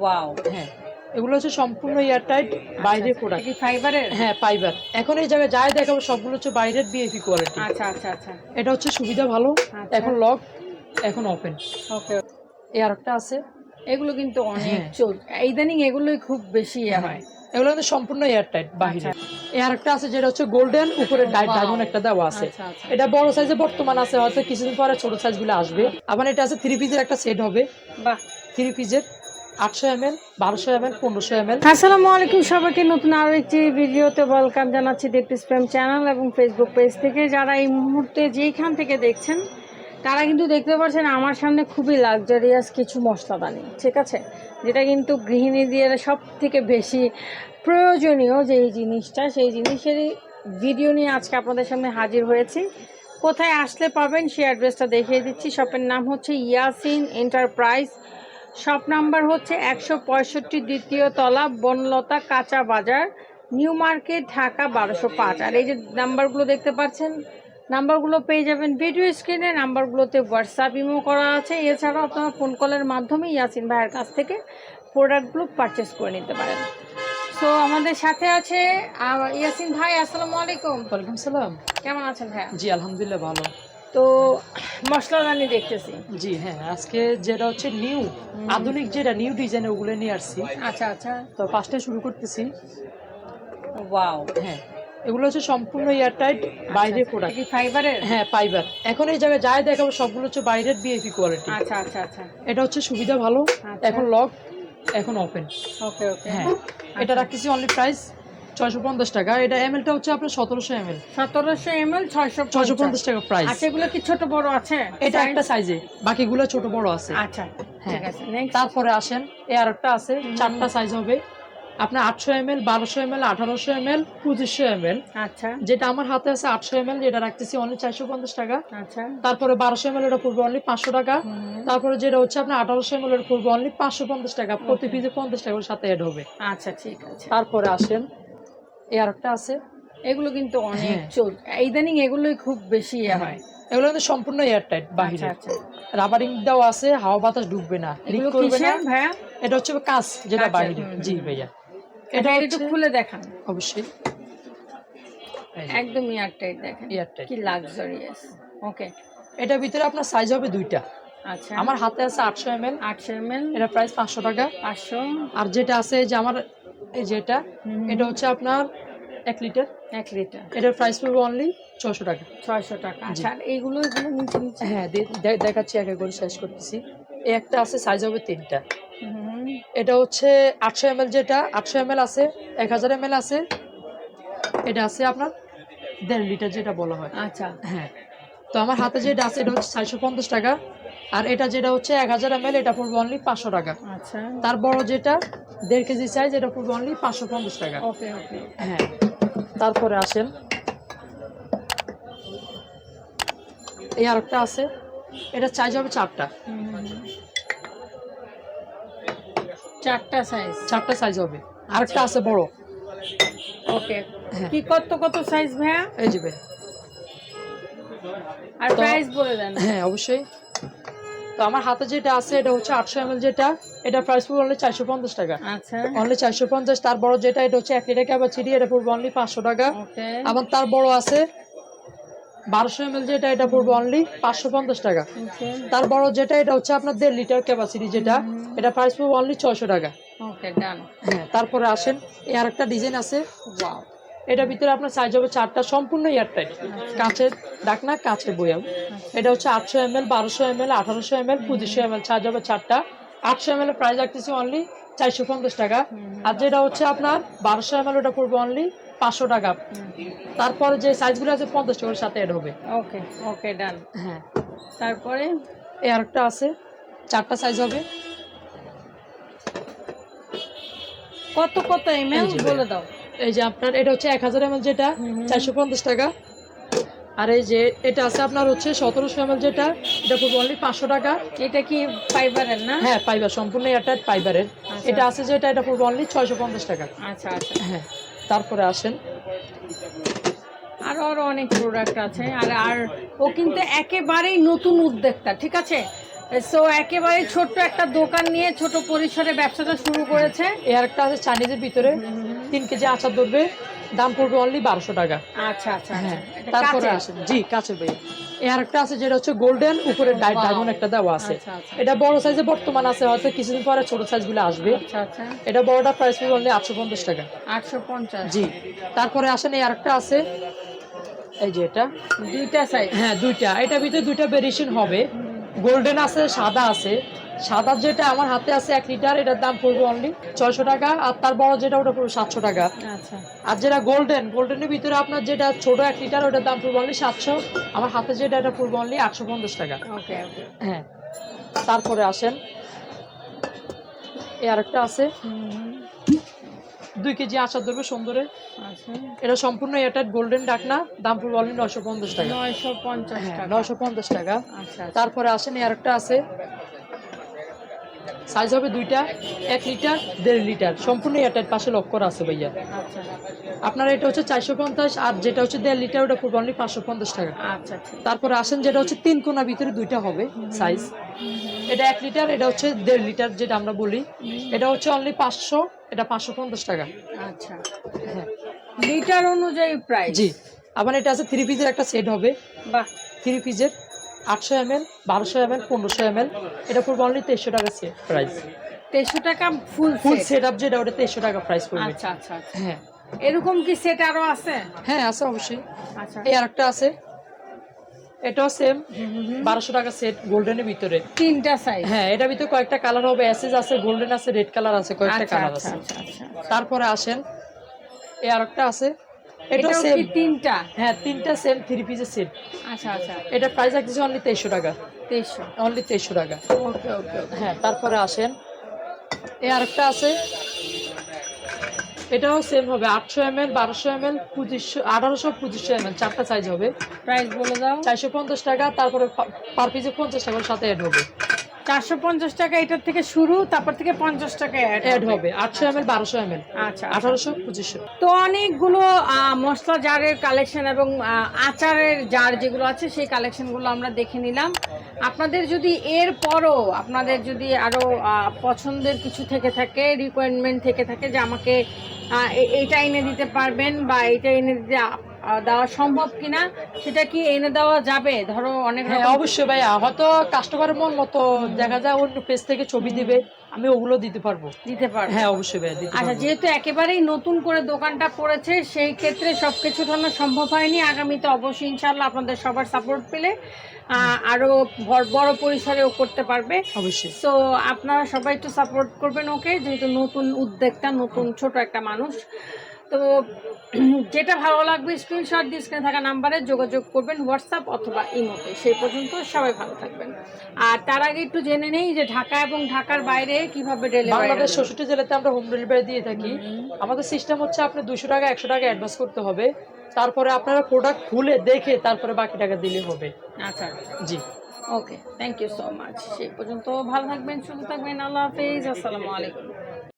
Wow হ্যাঁ। এগুলো হচ্ছে সম্পূর্ণ এয়ারটাইট বাইরের প্রোডাক্ট ফাইবারের হ্যাঁ ফাইবার এখন এই জায়গায় যাই দেখাবো সবগুলো হচ্ছে বাইরের বিএপি কোয়ালিটি আচ্ছা আচ্ছা আচ্ছা। এটা হচ্ছে সুবিধা ভালো। আচ্ছা। এখন লক এখন ওপেন ওকে এই আরেকটা আছে। এগুলো কিন্তু অনেক হ্যাঁ। ইদানিং এগুলোই খুব বেশি ইয়ে হয়। এগুলো কিন্তু সম্পূর্ণ এয়ারটাইট বাহিরে আচ্ছা। এই আরেকটা আছে যেটা হচ্ছে গোল্ডেন উপরে. ডায়মন্ড একটা দেওয়া আছে। আচ্ছা আচ্ছা। এটা বড় সাইজে বর্তমান আছে হয়তো কিছুদিন পরে ছোট সাইজগুলো আসবে। আবার এটা আছে থ্রি পিসের একটা সেট হবে। বাহ। থ্রি পিসের আটশো এম এল বারোশো এম এল পনেরোশো এম এল আসসালামু আলাইকুম সবাইকে। নতুন আরও একটি ভিডিওতে ওয়েলকাম জানাচ্ছি দীপ্তিস প্রেম চ্যানেল এবং ফেসবুক পেজ থেকে। যারা এই মুহূর্তে যেইখান থেকে দেখছেন, তারা কিন্তু দেখতে পাচ্ছেন আমার সামনে খুবই লাক্সারিয়াস কিছু মশলাদানি, ঠিক আছে? যেটা কিন্তু গৃহিণীদের সব থেকে বেশি প্রয়োজনীয় যে এই জিনিসটা, সেই জিনিসেরই ভিডিও নিয়ে আজকে আপনাদের সামনে হাজির হয়েছি। কোথায় আসলে পাবেন সেই অ্যাড্রেসটা দেখিয়ে দিচ্ছি। শপের নাম হচ্ছে ইয়াসিন এন্টারপ্রাইজ শপ নাম্বার হচ্ছে একশো পঁয়ষট্টি দ্বিতীয় তলা বনলতা কাঁচা বাজার নিউ মার্কেট ঢাকা বারোশো পাঁচ। আর এই যে নাম্বারগুলো দেখতে পাচ্ছেন নাম্বারগুলো পেয়ে যাবেন ভিডিও স্ক্রিনে নাম্বারগুলোতে হোয়াটসঅ্যাপ ইমো করা আছে। এছাড়াও আপনারা ফোন কলের মাধ্যমে ইয়াসিন ভাইয়ের কাছ থেকে প্রোডাক্টগুলো পারচেস করে নিতে পারেন। সো আমাদের সাথে আছে ইয়াসিন ভাই আসসালামু আলাইকুম। ওয়ালাইকুম সালাম। কেমন আছেন ভাইয়া? জি আলহামদুলিল্লাহ ভালো। তো মশলাদানি দেখতেছি। জি হ্যাঁ আজকে যেটা হচ্ছে নিউ আধুনিক যেটা নিউ ডিজাইন ওগুলো নিয়ে আসছি। আচ্ছা আচ্ছা। তো ফার্স্টে শুরু করতেছি। ওয়াও। হ্যাঁ এগুলো হচ্ছে সম্পূর্ণ এয়ারটাইট বাইরের প্রোডাক্ট ফাইবারের হ্যাঁ ফাইবার এখন এই জায়গায় যাই দেখাবো সবগুলো হচ্ছে বাইরের বিএপি কোয়ালিটি আচ্ছা আচ্ছা আচ্ছা। এটা হচ্ছে সুবিধা ভালো। আচ্ছা। এখন লক এখন ওপেন ওকে ওকে। হ্যাঁ এটা রাখতেছি অনলি প্রাইস ছয়শো পঞ্চাশ টাকা। এটা এমএলটা হচ্ছে আপনার সতেরোশো এমএল সতেরোশো এম এল ছয়শো ছয়শো পঞ্চাশ টাকা প্রাইস আচ্ছা এগুলো কি ছোট বড় আছে? এটা একটা সাইজে বাকিগুলো ছোট বড় আছে। আচ্ছা হ্যাঁ। ঠিক আছে তারপরে আসেন এ আর একটা আছে চারটা সাইজ হবে। আপনার আটশো এম এল বারোশো এম এল আঠারোশো এম এল পঁচিশশো এম এল আচ্ছা। যেটা আমার হাতে আছে আটশো এম এল যেটা রাখতেছি অনলি চারশো পঞ্চাশ টাকা। আচ্ছা। তারপরে বারোশো এম এল এটা পড়বে অনলি পাঁচশো টাকা। তারপরে যেটা হচ্ছে আপনার আঠারোশো এম এল এটা পড়বে অনলি পাঁচশো পঞ্চাশ টাকা। প্রতি পিসে পঞ্চাশ টাকার সাথে অ্যাড হবে। আচ্ছা ঠিক আছে। তারপরে আসেন এ আর একটা আছে। এগুলো কিন্তু অনেক হ্যাঁ। চল ইদানিং এগুলোই খুব বেশি ইয়ে হয়। এগুলো কিন্তু সম্পূর্ণ এয়ারটাইট আচ্ছা বাহিরে আচ্ছা। রাবারিং দেওয়া আছে হাওয়া বাতাস ঢুকবে না। লিক করবে না। ভাইয়া? এটা হচ্ছে কাঁচ যেটা হুম, জি ভাইয়া। এটা এটা একটু খুলে দেখান। অবশ্যই। একদম ইয়ারটাইট দেখেন। এয়ারটাইট। কি লাক্সারিয়াস ওকে এটার ভিতরে আপনার সাইজ হবে দুইটা। আচ্ছা। আমার হাতে আছে আটশো এম এল আটশো এম এল এটা প্রাইস পাঁচশো টাকা। পাঁচশো। আর যেটা আছে যে আমার এই যেটা এটা হচ্ছে আপনার এক লিটার। এক লিটার। এটার প্রাইস পড়বে অনলি ছশো টাকা। ছয়শো টাকা। আচ্ছা এইগুলো এগুলো নিচে নিচে? হ্যাঁ দেখাচ্ছি এক এক করে শেষ করতেছি। এই একটা আছে সাইজ হবে তিনটা। এটা হচ্ছে আটশো এম যেটা আটশো এম আছে এক হাজার এম আছে। এটা আছে আপনার দেড় লিটার যেটা বলা হয়। আচ্ছা। হ্যাঁ। তো আমার হাতে যেটা আছে এটা হচ্ছে চারশো পঞ্চাশ টাকা। আর এটা যেটা হচ্ছে এক হাজার এম এটা পড়বে অনলি পাঁচশো টাকা। আচ্ছা। তার বড় যেটা দেড় কেজি সাইজ এটা পড়বে অনলি পাঁচশো পঞ্চাশ টাকা। ওকে ওকে হ্যাঁ তারপরে আসেন। এই আরেকটা আছে। এটা সাইজ হবে চারটা। চারটা সাইজ চারটা সাইজ হবে। আরেকটা আছে বড়। ওকে হ্যাঁ। কি কত কত সাইজ ভাইয়া? এই যে ভাই। আর প্রাইস বলে দেন। হ্যাঁ অবশ্যই। তো আমার হাতে যেটা আছে এটা হচ্ছে আটশো এম যেটা এটা প্রাইস পড়বে অনলি চারশো পঞ্চাশ টাকা। আচ্ছা। অনলি চারশো পঞ্চাশ তার বড় যেটা এটা হচ্ছে এক লিটার ক্যাপাসিটি এটা পড়বে অনলি পাঁচশো টাকা। আবার তার বড় আছে বারোশো এম যেটা এটা পড়বে অনলি পাঁচশো পঞ্চাশ টাকা। তার বড় যেটা এটা হচ্ছে আপনার দেড় লিটার ক্যাপাসিটি যেটা এটা প্রাইস পড়বে অনলি ছয়শো টাকা। হ্যাঁ তারপরে আসেন এই আরেকটা ডিজাইন আছে। ওয়াও এটার ভিতরে আপনার সাইজ হবে চারটা সম্পূর্ণ এয়ারটাইট কাঁচের ডাকনা কাঁচের বয়াম এটা হচ্ছে আটশো এম এল বারোশো এম এল আঠারোশো এম এল পঁচিশশো এম এল সাইজ হবে চারটা। আটশো এম এল প্রাইস রাখতেছি অনলি চারশো পঞ্চাশ টাকা। আর যেটা হচ্ছে আপনার বারোশো এম এল ওটা পড়বে অনলি পাঁচশো টাকা। তারপরে যে সাইজগুলো আছে পঞ্চাশ টাকার সাথে অ্যাড হবে। ওকে ওকে ডান হ্যাঁ। তারপরে? এই আরেকটা আছে চারটা সাইজ হবে। কত কত এম বলে দাও। এই যে আপনার এটা হচ্ছে এক হাজার এম এল যেটা চারশো পঞ্চাশ টাকা। আর এই যে এটা আছে আপনার হচ্ছে সতেরোশো এম এল যেটা এটা পড়বে অনলি পাঁচশো টাকা। এটা কি ফাইবারের না? হ্যাঁ পাইবার সম্পূর্ণ এয়ারটাইট পাইবারের এটা আছে যেটা এটা পড়বে অনলি ছয়শো পঞ্চাশ টাকা। আচ্ছা আচ্ছা। হ্যাঁ তারপরে আসেন। আরও আরও অনেক প্রোডাক্ট আছে। আর আর ও কিন্তু একেবারেই নতুন উদ্যোক্তা ঠিক আছে? সো একেবারে ছোট্ট একটা দোকান নিয়ে ছোট পরিসরে ব্যবসাটা শুরু করেছে। এই একটা আছে চাইনিজের ভিতরে তিন কেজি আচার ধরবে দাম পড়বে অনলি বারোশো টাকা। আচ্ছা আচ্ছা হ্যাঁ তারপরে আসেন জি কাছে ভাই। এই আরেকটা আছে যেটা হচ্ছে গোল্ডেন উপরে. ডায়মন্ড একটা দেওয়া আছে। আচ্ছা, আচ্ছা। এটা বড় সাইজে বর্তমান আছে হয়তো কিছুদিন পরে ছোট সাইজগুলো আসবে। আচ্ছা আচ্ছা। এটা বড়টা প্রাইস পড়বে অনলি আটশো পঞ্চাশ টাকা। আটশো পঞ্চাশ। জি তারপরে আসেন এই আরেকটা আছে। এই যে এটা। দুইটা সাইজ হ্যাঁ দুইটা। এটা ভিতরে দুইটা ভেরিয়েশন হবে। গোল্ডেন আছে সাদা আছে। সাদা যেটা আমার হাতে আছে এক লিটার এটার দাম পড়বে অনলি ছয়শো টাকা আর তার বড় যেটা ওটা পড়বে সাতশো টাকা। আচ্ছা। আর যেটা গোল্ডেন গোল্ডেনের ভিতরে আপনার যেটা ছোট এক লিটার ওটার দাম পড়বে অনলি সাতশো। আমার হাতে যেটা এটা পড়বে অনলি আটশো পঞ্চাশ টাকা। ওকে হ্যাঁ। তারপরে আসেন। এই আরেকটা আছে। দুই কেজি আচার ধরবে সুন্দরে। আচ্ছা। এটা সম্পূর্ণ এটা গোল্ডেন ডাকনা দাম পড়বে অলরেডি নয়শো পঞ্চাশ টাকা। নয়শো পঞ্চাশ হ্যাঁ টাকা। নয়শো পঞ্চাশ টাকা। আচ্ছা আচ্ছা। তারপরে আসেন আর একটা আছে। সাইজ হবে দুইটা এক লিটার দেড় লিটার। সম্পূর্ণ এটার পাশে লক করা আছে ভাইয়া। আচ্ছা। আপনার এটা হচ্ছে চারশো পঞ্চাশ আর যেটা হচ্ছে দেড় লিটার ওটা পড়বে অনলি পাঁচশো পঞ্চাশ টাকা। আচ্ছা আচ্ছা। তারপরে আসেন যেটা হচ্ছে তিন কোনা ভিতরে দুইটা হবে সাইজ এটা এক লিটার এটা হচ্ছে দেড় লিটার যেটা আমরা বলি। এটা হচ্ছে অনলি পাঁচশো এটা পাঁচশো পঞ্চাশ টাকা। আচ্ছা। হ্যাঁ। লিটার অনুযায়ী প্রাইস জি। আবার এটা আছে থ্রি পিসের একটা সেট হবে। বাহ। থ্রি পিসের আটশো এম এল বারোশো এম এল পনেরোশো এম এল এটা পড়বে অনলি তেইশশো টাকা প্রাইস তেইশশো টাকা ফুল ফুল সেট আপ যেটা ওটা তেইশশো টাকা প্রাইস পড়বে। আচ্ছা আচ্ছা আচ্ছা। হ্যাঁ। এরকম কি সেট আরও আছে? হ্যাঁ আছে অবশ্যই। আচ্ছা। এই আরেকটা আছে। এটাও সেম বারোশো টাকা সেট গোল্ডেনের ভিতরে। তিনটা সাইজ হ্যাঁ এটার ভিতরে কয়েকটা কালার হবে। অ্যাসেজ আছে গোল্ডেন আছে রেড কালার আছে কয়েকটা কালার আচ্ছা আছে। আচ্ছা আচ্ছা। তারপরে আসেন এই আরেকটা আছে। এটাও এটাও সেম তিনটা? হ্যাঁ তিনটা সেম থ্রি পিসের সেট আচ্ছা আচ্ছা। এটা প্রাইস রাখতেছে অনলি তেইশশো টাকা। তেইশশো। অনলি তেইশশো টাকা। ওকে ওকে হ্যাঁ তারপরে আসেন। এই আরেকটা আছে। এটাও সেম হবে আটশো এম এল বারোশো এম এল পঁচিশশো আঠারোশো পঁচিশশো এম এল চারটা সাইজ হবে। প্রাইস বলে দাও। চারশো পঞ্চাশ টাকা তারপরে পার পিসে পঞ্চাশ টাকার সাথে অ্যাড হবে। চারশো পঞ্চাশ টাকা এটার থেকে শুরু তারপর থেকে পঞ্চাশ টাকা অ্যাড হবে। আটশো এম এল বারোশো এম এল আচ্ছা আঠারোশো পঁচিশশো। তো অনেকগুলো মশলা জারের কালেকশন এবং আচারের জার যেগুলো আছে সেই কালেকশনগুলো আমরা দেখে নিলাম। আপনাদের যদি এর পরও আপনাদের যদি আরও পছন্দের কিছু থেকে থাকে রিকোয়ারমেন্ট থেকে থাকে যে আমাকে আহ, এ- এইটা এনে দিতে পারবেন বা এইটা এনে দিতে দেওয়া সম্ভব কিনা সেটা কি এনে দেওয়া যাবে? ধরো অনেক হ্যাঁ অবশ্যই ভাইয়া হয়তো কাস্টমারের মন মতো দেখা যায় অন্য পেজ থেকে ছবি দিবে আমি ওগুলো দিতে পারব। দিতে পারবে। হ্যাঁ অবশ্যই ভাইয়া দিতে আচ্ছা যেহেতু একেবারেই নতুন করে দোকানটা পড়েছে সেই ক্ষেত্রে সবকিছু ধরনের সম্ভব হয়নি। আগামীতে অবশ্যই ইনশাল্লাহ আপনাদের সবার সাপোর্ট পেলে আরও বড়- বড় পরিসরেও করতে পারবে। অবশ্যই। সো আপনারা সবাই একটু সাপোর্ট করবেন ওকে যেহেতু নতুন উদ্যোক্তা নতুন ছোট একটা মানুষ। তো যেটা ভালো লাগবে স্ক্রিনশট দিয়ে স্ক্রিনে থাকা নাম্বারে যোগাযোগ করবেন হোয়াটসঅ্যাপ অথবা ইমোতে। সেই পর্যন্ত সবাই ভালো থাকবেন। আর তার আগে একটু জেনে নেই যে ঢাকা এবং ঢাকার বাইরে কীভাবে ডেলিভারি বাংলাদেশ ষষ্ঠী জেলাতে আমরা হোম ডেলিভারি দিয়ে থাকি। আমাদের সিস্টেম হচ্ছে আপনি দুশো টাকা একশো টাকা অ্যাডভান্স করতে হবে। তারপরে আপনারা প্রোডাক্ট খুলে দেখে তারপরে বাকি টাকা দিলে হবে। আচ্ছা। জি। Okay thank you so much সেই পর্যন্ত ভালো থাকবেন সুস্থ থাকবেন। আল্লাহ হাফেজ। আসসালামু আলাইকুম।